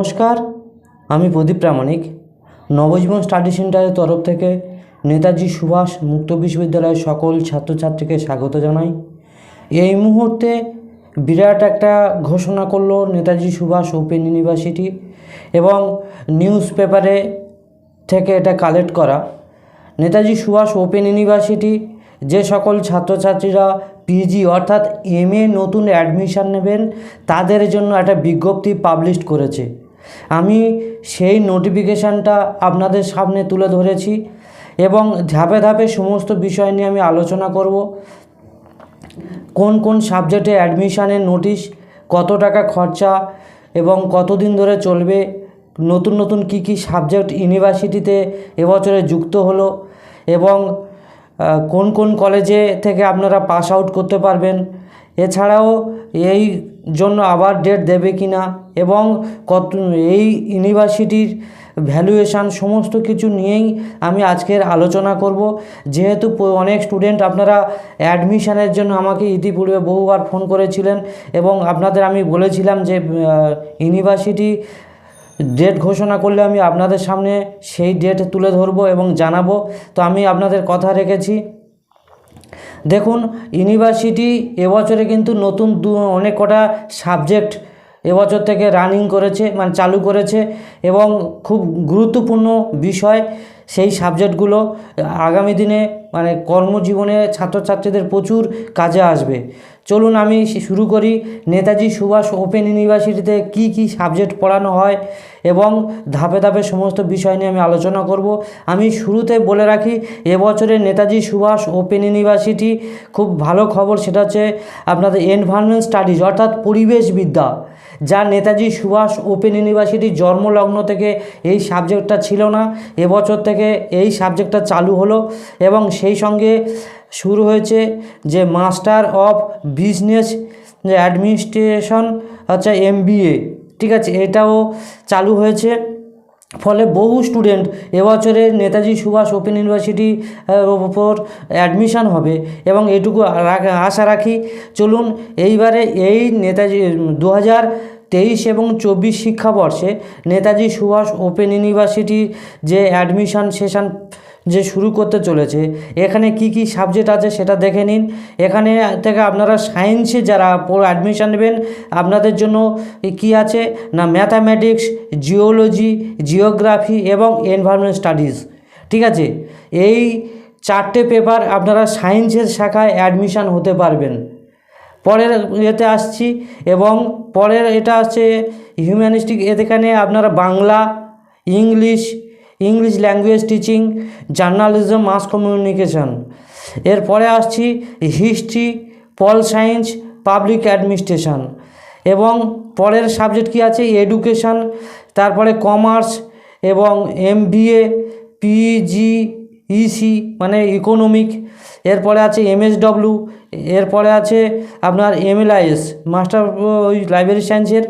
নমস্কার, আমি প্রদীপ প্রামাণিক। নবজীবন স্টাডি সেন্টারের তরফ থেকে নেতাজি সুভাষ মুক্ত বিশ্ববিদ্যালয়ের সকল ছাত্রছাত্রীকে স্বাগত জানাই। এই মুহূর্তে বিরাট একটা ঘোষণা করল নেতাজি সুভাষ ওপেন ইউনিভার্সিটি এবং নিউজ পেপারে থেকে এটা কালেক্ট করা। নেতাজি সুভাষ ওপেন ইউনিভার্সিটি যে সকল ছাত্রছাত্রীরা পিজি অর্থাৎ এম নতুন অ্যাডমিশান নেবেন, তাদের জন্য একটা বিজ্ঞপ্তি পাবলিশ করেছে। আমি সেই নোটিফিকেশানটা আপনাদের সামনে তুলে ধরেছি এবং ধাপে ধাপে সমস্ত বিষয় নিয়ে আমি আলোচনা করব। কোন কোন সাবজেক্টে অ্যাডমিশানের নোটিশ কত টাকা খরচা এবং কতদিন ধরে চলবে, নতুন নতুন কি কি সাবজেক্ট ইউনিভার্সিটিতে এবছরে যুক্ত হলো এবং কোন কোন কলেজে থেকে আপনারা পাস আউট করতে পারবেন এছাড়াও এই জন্য আবার ডেট দেবে কি না এবং কত, এই ইউনিভার্সিটির ভ্যালুয়েশান সমস্ত কিছু নিয়েই আমি আজকের আলোচনা করব। যেহেতু অনেক স্টুডেন্ট আপনারা অ্যাডমিশানের জন্য আমাকে ইতিপূর্বে বহুবার ফোন করেছিলেন এবং আপনাদের আমি বলেছিলাম যে ইউনিভার্সিটি ডেট ঘোষণা করলে আমি আপনাদের সামনে সেই ডেট তুলে ধরবো এবং জানাব। তো আমি আপনাদের কথা রেখেছি। দেখুন ইউনিভার্সিটি এবছরে কিন্তু নতুন দু, অনেক কটা সাবজেক্ট এবছর থেকে রানিং করেছে মানে চালু করেছে এবং খুব গুরুত্বপূর্ণ বিষয় সেই সাবজেক্টগুলো আগামী দিনে মানে কর্মজীবনে ছাত্রছাত্রীদের প্রচুর কাজে আসবে। চলুন আমি শুরু করি। নেতাজি সুভাষ ওপেন ইউনিভার্সিটিতে কি কি সাবজেক্ট পড়ানো হয় এবং ধাপে ধাপে সমস্ত বিষয় নিয়ে আমি আলোচনা করব। আমি শুরুতে বলে রাখি, এবছরে নেতাজি সুভাষ ওপেন ইউনিভার্সিটি খুব ভালো খবর সেটা হচ্ছে আপনাদের এনভায়রনমেন্ট স্টাডিজ অর্থাৎ পরিবেশবিদ্যা যা নেতাজি সুভাষ ওপেন ইউনিভার্সিটির জন্মলগ্ন থেকে এই সাবজেক্টটা ছিল না। এবছর থেকে এই সাবজেক্টটা চালু হলো এবং সেই সঙ্গে শুরু হয়েছে যে মাস্টার অফ বিজনেস অ্যাডমিনিস্ট্রেশন হচ্ছে এমবিএ ঠিক আছে? এটাও চালু হয়েছে। ফলে বহু স্টুডেন্ট এবছরে নেতাজি সুভাষ ওপেন ইউনিভার্সিটি ওপর অ্যাডমিশন হবে এবং এটুকু আশা রাখি। চলুন, এইবারে এই নেতাজি দু হাজার তেইশ এবং চব্বিশ শিক্ষাবর্ষে নেতাজি সুভাষ ওপেন ইউনিভার্সিটি যে অ্যাডমিশন সেশন যে শুরু করতে চলেছে। এখানে কি কি সাবজেক্ট আছে সেটা দেখে নিন। এখানে থেকে আপনারা সায়েন্সে যারা অ্যাডমিশান নেবেন, আপনাদের জন্য কি আছে? না ম্যাথামেটিক্স জিওলজি জিওগ্রাফি এবং এনভায়রনমেন্ট স্টাডিজ ঠিক আছে? এই চারটে পেপার আপনারা সায়েন্সের শাখায় অ্যাডমিশান হতে পারবেন। পরের এতে আসছি এবং পরের এটা আছে হিউম্যানিস্টিক এখানে আপনারা Bangla English English language teaching journalism mass communication এরপরে আসছি history pol science public administration এবং পরের সাবজেক্ট কি আছে? এডুকেশন তারপরে কমার্স এবং এমবিএ পিজি ইসি মানে ইকোনমিক এরপরে আছে এমএসডব্লিউ এরপরে আছে আপনার এম এমএলআইএস মাস্টার ওই লাইব্রেরি সায়েন্সের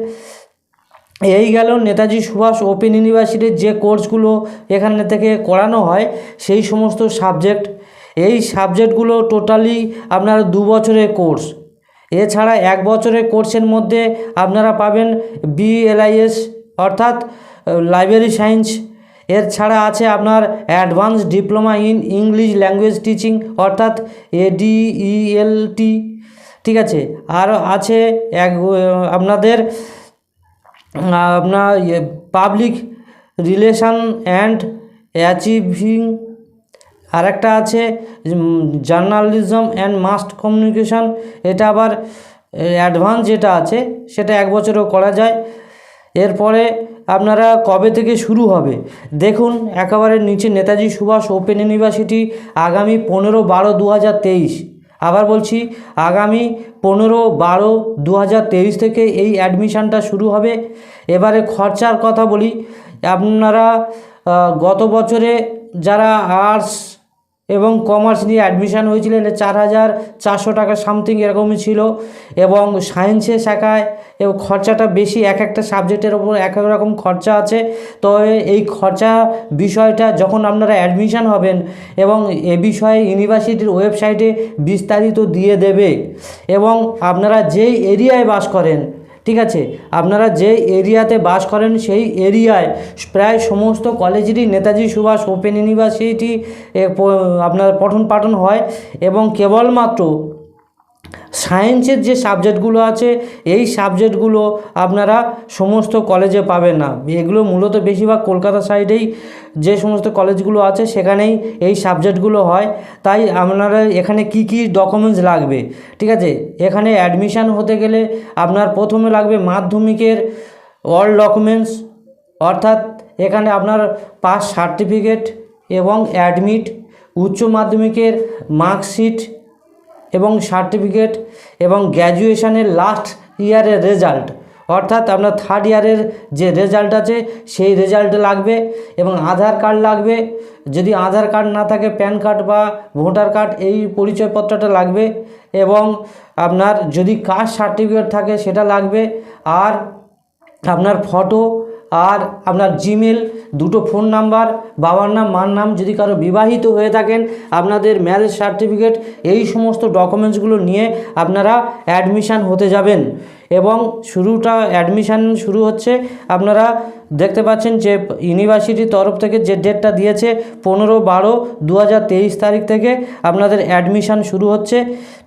এই গেল নেতাজি সুভাষ ওপেন ইউনিভার্সিটির যে কোর্সগুলো এখানে থেকে করানো হয়, সেই সমস্ত সাবজেক্ট। এই সাবজেক্টগুলো টোটালি আপনার দু বছরের কোর্স। এছাড়া এক বছরের কোর্সের মধ্যে আপনারা পাবেন বিএলআইএস অর্থাৎ লাইব্রেরি সায়েন্স। এর ছাড়া আছে আপনার advance diploma in English language teaching, অর্থাৎ এডিইএলটি ঠিক আছে? আর আছে এক আপনাদের আপনার পাবলিক রিলেশন অ্যান্ড অ্যাচিভিং আরেকটা আছে জার্নালিজম অ্যান্ড মাস্ট কমিউনিকেশন এটা আবার অ্যাডভান্স যেটা আছে, সেটা এক বছরও করা যায়। এরপরে আপনারা কবে থেকে শুরু হবে? দেখুন, একেবারে নিচে নেতাজি সুভাষ ওপেন ইউনিভার্সিটি আগামী পনেরো বারো দু হাজার তেইশ। আবার বলছি, আগামী পনেরো, বারো দু থেকে এই অ্যাডমিশানটা শুরু হবে। এবারে খরচার কথা বলি, আপনারা গত বছরে যারা আর্টস এবং কমার্স নিয়ে অ্যাডমিশান হয়েছিল এটা চার হাজার চারশো টাকা সামথিং এরকমই ছিল। এবং সায়েন্সের শাখায় এবং খরচাটা বেশি, এক একটা সাবজেক্টের ওপর এক এক রকম খরচা আছে। তো এই খরচা বিষয়টা যখন আপনারা অ্যাডমিশান হবেন এবং এ বিষয়ে ইউনিভার্সিটির ওয়েবসাইটে বিস্তারিত দিয়ে দেবে এবং আপনারা যেই এরিয়ায় বাস করেন ঠিক আছে? আপনারা যে এরিয়াতে বাস করেন, সেই এরিয়ায় প্রায় সমস্ত কলেজেরই নেতাজি সুভাষ ওপেন ইউনিভার্সিটি আপনার পঠন পাঠন হয় এবং কেবলমাত্র সায়েন্সের যে সাবজেক্টগুলো আছে, এই সাবজেক্টগুলো আপনারা সমস্ত কলেজে পাবেন না। এগুলো মূলত বেশিরভাগ কলকাতা সাইডেই যে সমস্ত কলেজগুলো আছে সেখানেই এই সাবজেক্টগুলো হয়। তাই আপনারা এখানে কি কি ডকুমেন্টস লাগবে? ঠিক আছে? এখানে অ্যাডমিশান হতে গেলে আপনার প্রথমে লাগবে মাধ্যমিকের অল ডকুমেন্টস অর্থাৎ এখানে আপনার পাস সার্টিফিকেট এবং অ্যাডমিট উচ্চ মাধ্যমিকের মার্কশিট এবং সার্টিফিকেট এবং গ্র্যাজুয়েশানের লাস্ট ইয়ারের রেজাল্ট অর্থাৎ আপনার থার্ড ইয়ারের যে রেজাল্ট আছে, সেই রেজাল্ট লাগবে এবং আধার কার্ড লাগবে। যদি আধার কার্ড না থাকে প্যান কার্ড বা ভোটার কার্ড এই পরিচয়পত্রটা লাগবে এবং আপনার যদি কাস্ট সার্টিফিকেট থাকে, সেটা লাগবে। আর আপনার ফটো আর আপনার জিমেল দুটো ফোন নাম্বার বাবার নাম, মার নাম, যদি কারও বিবাহিত হয়ে থাকেন, আপনাদের ম্যারেজ সার্টিফিকেট এই সমস্ত ডকুমেন্টসগুলো নিয়ে আপনারা অ্যাডমিশান হতে যাবেন। এবং শুরুটা অ্যাডমিশান শুরু হচ্ছে, আপনারা দেখতে পাচ্ছেন যে ইউনিভার্সিটির তরফ থেকে যে ডেটটা দিয়েছে পনেরো বারো দু তারিখ থেকে আপনাদের অ্যাডমিশান শুরু হচ্ছে।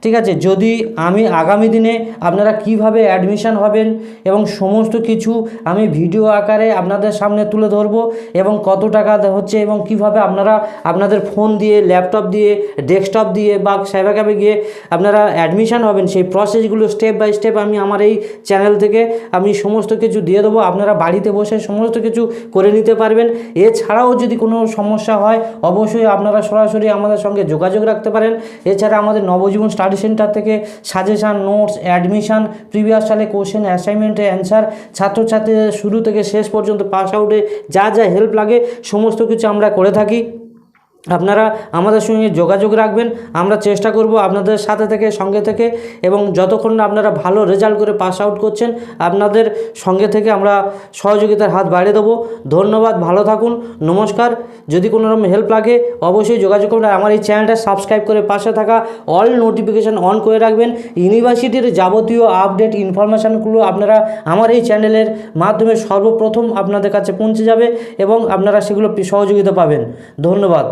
ঠিক আছে, যদি আমি আগামী দিনে আপনারা কীভাবে অ্যাডমিশান হবেন এবং সমস্ত কিছু আমি ভিডিও আকারে আপনাদের সামনে তুলে ধরবো এবং কত টাকা হচ্ছে এবং কীভাবে আপনারা আপনাদের ফোন দিয়ে ল্যাপটপ দিয়ে ডেস্কটপ দিয়ে বা সাইবার ক্যাফে গিয়ে আপনারা অ্যাডমিশান হবেন, সেই প্রসেসগুলো স্টেপ বাই স্টেপ আমি আমার এই চ্যানেল থেকে আমি সমস্ত কিছু দিয়ে দেবো। আপনারা বাড়িতে বসে সমস্ত কিছু করে নিতে পারবেন। এছাড়াও যদি কোনো সমস্যা হয়, অবশ্যই আপনারা সরাসরি আমাদের সঙ্গে যোগাযোগ রাখতে পারেন। এছাড়া আমাদের নবজীবন স্টাডি সেন্টার থেকে সাজেশান, নোটস, অ্যাডমিশান, প্রিভিয়াস সালে কোশ্চেন, অ্যাসাইনমেন্টে, অ্যান্সার, ছাত্রছাত্রীদের শুরু থেকে শেষ পর্যন্ত পাস আউটে যা যা হেল্প লাগে, সমস্ত কিছু আমরা করে থাকি। আপনারা আমাদের সঙ্গে যোগাযোগ রাখবেন, আমরা চেষ্টা করব আপনাদের সাথে থেকে, সঙ্গে থেকে, এবং যতক্ষণ না আপনারা ভালো রেজাল্ট করে পাস আউট করছেন, আপনাদের সঙ্গে থেকে আমরা সহযোগিতার হাত বাড়িয়ে দেবো। ধন্যবাদ, ভালো থাকুন, নমস্কার। যদি কোনো রকম হেল্প লাগে, অবশ্যই যোগাযোগ করুন আমার এই চ্যানেলটা সাবস্ক্রাইব করে পাশে থাকা অল নোটিফিকেশান অন করে রাখবেন। ইউনিভার্সিটির যাবতীয় আপডেট ইনফরমেশানগুলো আপনারা আমার এই চ্যানেলের মাধ্যমে সর্বপ্রথম আপনাদের কাছে পৌঁছে যাবে এবং আপনারা সেগুলো সহযোগিতা পাবেন। ধন্যবাদ।